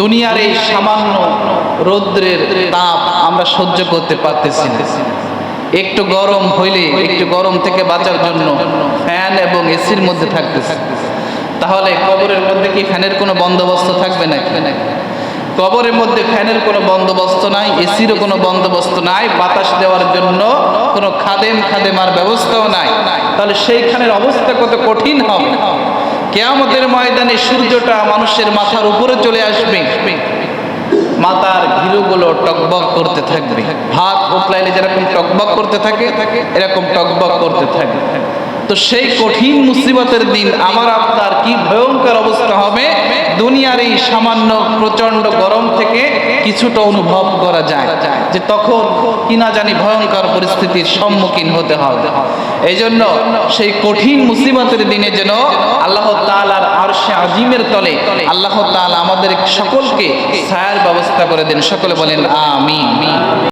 দুনিয়ার এই সামান্য রৌদ্রের তাপ আমরা সহ্য করতে পারতেছি না। একটু গরম হইলে, একটু গরম থেকে বাঁচার জন্য ফ্যান এবং এসির মধ্যে থাকতেছে। তাহলে কবরের মধ্যে কি ফ্যানের কোনো বন্দোবস্ত থাকবে না কবরের মধ্যে ফ্যানের কোনো বন্দোবস্ত নাই, এসিরও কোনো বন্দোবস্ত নাই, বাতাস দেওয়ার জন্য কোনো খাদেম খাদেমার ব্যবস্থাও নাই। তাহলে সেইখানের অবস্থা কত কঠিন হবে। কেয়ামতের ময়দানে সূর্যটা মানুষের মাথার উপরে চলে আসবে। মাথার ঘিলুগুলো টকবক করতে থাকবে। ভাত হোপলাইলে যেরকম টকবক করতে থাকে, এরকম টকবক করতে থাকে তো সেই কঠিন মুসিবতের দিন আমার আপনার কি ভয়ঙ্কর অবস্থা হবে? দুনিয়ার এই সামান্য প্রচণ্ড গরম থেকে কিছুটা অনুভব করা যায়। যে তখন কি না জানি ভয়ঙ্কর পরিস্থিতির সম্মুখীন হতে হবে। এই জন্য সেই কঠিন মুসিবতের দিনে যেন আল্লাহ আজিমের তলে আল্লাহ তালা আমাদের সকলকে ছায়ার ব্যবস্থা করে দেন। সকলে বলেন আমিন।